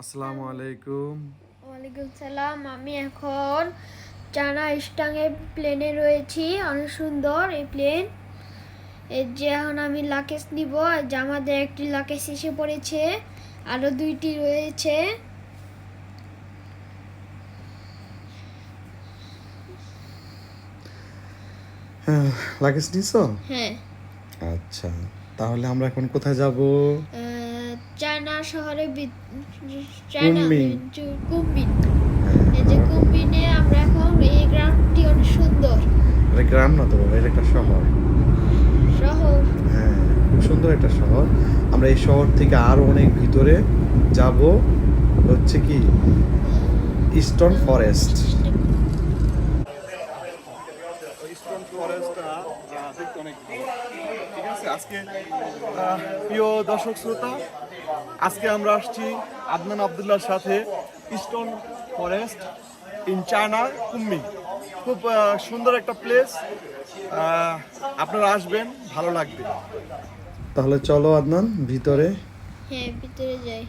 আসসালামু আলাইকুম। ওয়ালাইকুম সালাম আমি এখন চানা প্লেনে রয়েছি অনেক সুন্দর এই প্লেন এর যে এখন আমি লাকেশ নিব যে আমাদের একটি লাকেশ এসে পড়েছে আরও দুইটি রয়েছে। লাগেজ নিছো? হ্যাঁ। আচ্ছা তাহলে আমরা এখন কোথায় যাব? চায়না শহরে চায়না কুনমিং। এই যে কুনমিংয়ে আমরা এখন এই গ্রামটি অনেক সুন্দর। এটা গ্রাম না তো বাবা এটা একটা শহর। শহর। হ্যাঁ খুব সুন্দর একটা শহর। আমরা এই শহর থেকে আরও অনেক ভিতরে যাব হচ্ছে কি ইস্টার্ন ফরেস্ট ইস্টার্ন ফরেস্টটা দেখতে অনেক ঠিক আছে আজকে প্রিয় দর্শক শ্রোতা আজকে আমরা আসছি আদনান আবদুল্লাহর সাথে ইস্টন ফরেস্ট ইন চায়না কুম্মি খুব সুন্দর একটা প্লেস আপনারা আসবেন ভালো লাগবে। তাহলে চলো আদনান ভিতরে। হ্যাঁ ভিতরে যাই।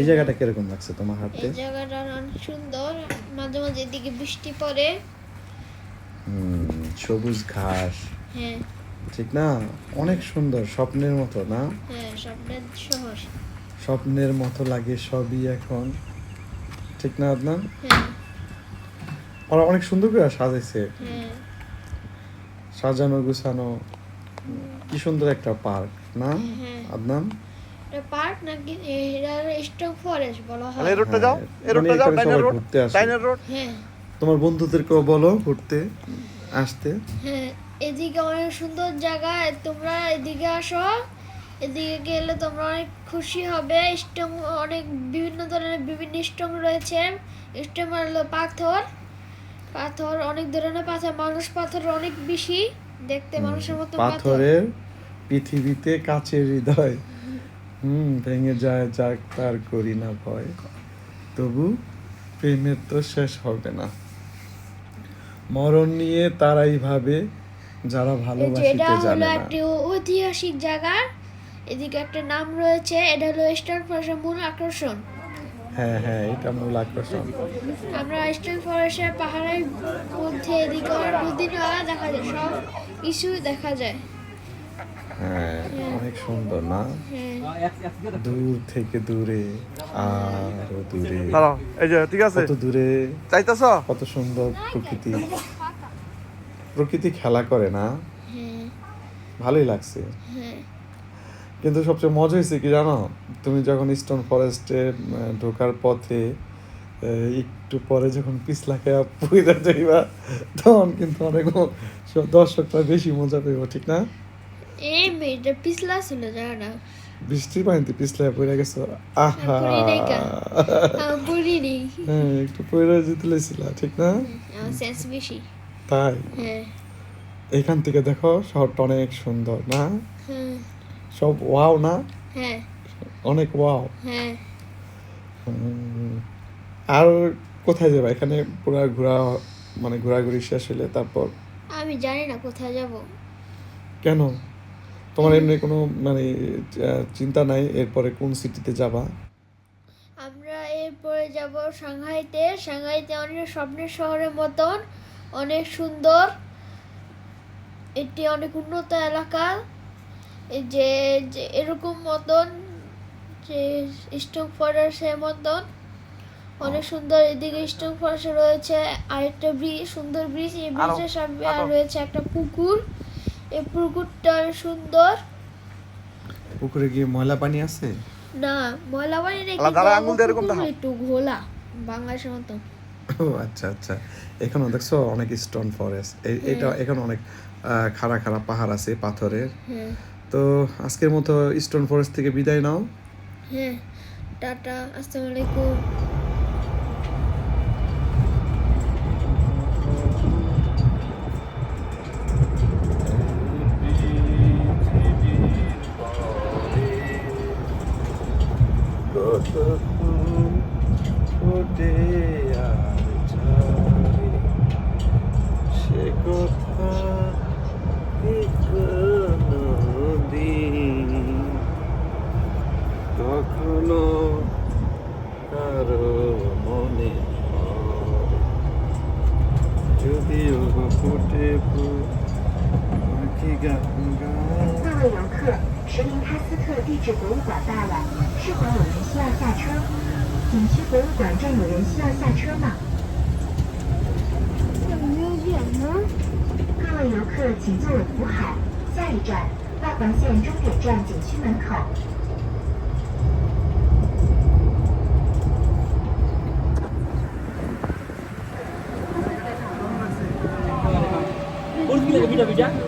এই জায়গাটা কীরকম লাগছে তোমার হাঁটতে? এই জায়গাটা অনেক সুন্দর। মাঝে মাঝে এদিকে বৃষ্টি পড়ে। হুম, সবুজ ঘাস। হ্যাঁ। ঠিক না? অনেক সুন্দর স্বপ্নের মতো না? হ্যাঁ স্বপ্নের শহর। স্বপ্নের মতো লাগে সবই এখন। ঠিক না আদনান? হ্যাঁ। ওরা অনেক সুন্দর করে সাজাইছে। হ্যাঁ। সাজানো গুছানো। কি সুন্দর একটা পার্ক না? হ্যাঁ আদনান? পার্ক নাকি? এটা স্টক ফরেস্ট বলা হয়। এই রোডটা যাও। এই রোডটা মানে যাও ডাইনার রোড ঘুরতে আসে। Diner road. হ্যাঁ। তোমার বন্ধুদেরকেও বলো ঘুরতে। আসতে? হ্যাঁ এদিকে অনেক সুন্দর জায়গা তোমরা এদিকে আসো। এদিকে গেলে তোমরা অনেক খুশি হবে। স্টং অনেক বিভিন্ন ধরনের বিভিন্ন স্টং রয়েছে। স্টং হলো পাথর। পাথর অনেক ধরনের পাথর। মানুষ পাথর অনেক বেশি। দেখতে মানুষের মতো পাথর। পাথরের পৃথিবীতে কাছের হৃদয়। হুম ভেঙে যায় যাক তার করি না ভয়। তবু প্রেমের তো শেষ হবে না। মরণ নিয়ে তারাই ভাবে যারা ভালোবাসিতে এটা হলো জানে না। একটি ঐতিহাসিক জায়গা। এদিকে একটা নাম রয়েছে এটা হলো ইস্টার্ন ফরেস্টের মূল আকর্ষণ। হ্যাঁ হ্যাঁ এটা মূল আকর্ষণ। আমরা ইস্টার্ন ফরেস্টের পাহাড়ের মধ্যে এদিকে অনেক নদী দেখা যায় সব কিছু দেখা যায়। হ্যাঁ অনেক সুন্দর না? হ্যাঁ। দূর থেকে দূরে আরও দূরে। এই যে ঠিক আছে? কত দূরে? চাইতেছ? কত সুন্দর প্রকৃতি। প্রকৃতি খেলা করে না? হ্যাঁ। ভালোই লাগছে। হ্যাঁ। কিন্তু সবচেয়ে মজা হয়েছে কি জানো? তুমি যখন ইস্টার্ন ফরেস্টে ঢোকার পথে একটু পরে যখন পিছলা খেয়া পুইরা যাইবা তখন কিন্তু অনেক দর্শকরা বেশি মজা পাইব ঠিক না? এই মেয়েটা পিছলা ছিল জানা বৃষ্টির পানিতে পিছলা পড়ে গেছো। আহা! পড়ি নাই হ্যাঁ একটু পড়ে যেতে লেছিলা ঠিক না? সেন্স বেশি। তাই? হ্যাঁ। এখান থেকে দেখো শহরটা অনেক সুন্দর না? হ্যাঁ। সব ওয়াও না? হ্যাঁ। অনেক ওয়াও। হ্যাঁ। আর কোথায় যাবা? এখানে পুরো ঘোরা মানে ঘোরাঘুরি শেষ হলে তারপর? আমি জানি না কোথায় যাব। কেন? তোমার এমনি কোনো মানে চিন্তা নাই এরপরে কোন সিটিতে যাবা? আমরা এরপরে যাব সাংহাইতে। সাংহাইতে অনেক স্বপ্নের শহরের মতন অনেক সুন্দর। এটি অনেক উন্নত এলাকা। যে যে এরকম মতন যে স্টক ফরেস্টের মতন। অনেক সুন্দর এদিকে স্টক ফরেস্ট রয়েছে। আরেকটা ব্রিজ সুন্দর ব্রিজ এই ব্রিজের সামনে রয়েছে একটা পুকুর। এই পুকুরটা সুন্দর। পুকুরে গিয়ে ময়লা পানি আছে? না ময়লা পানি নেই আলাদা আঙুল দিয়ে এরকম পুকুর একটু ঘোলা বাংলাদেশের মতো। ও আচ্ছা আচ্ছা। এখানে দেখছ অনেক স্টোন ফরেস্ট এটা এখানে অনেক খাড়া খাড়া পাহাড় আছে পাথরের। হ্যাঁ। তো আজকের মতো স্টোন ফরেস্ট থেকে বিদায় নাও। হ্যাঁ। টাটা আসসালামু আলাইকুম। কতক্ষণ ফুটে আর ঝরে সে কথা দিন কখনো কারও মনে যদিও ফুটে ফুটে 各位游客，石林喀斯特地质博物馆到了，是否有人需要下车？景区博物馆站有人需要下车吗？有没有远呢？各位游客，请坐稳扶好，下一站外环线终点站景区门口。Orbita,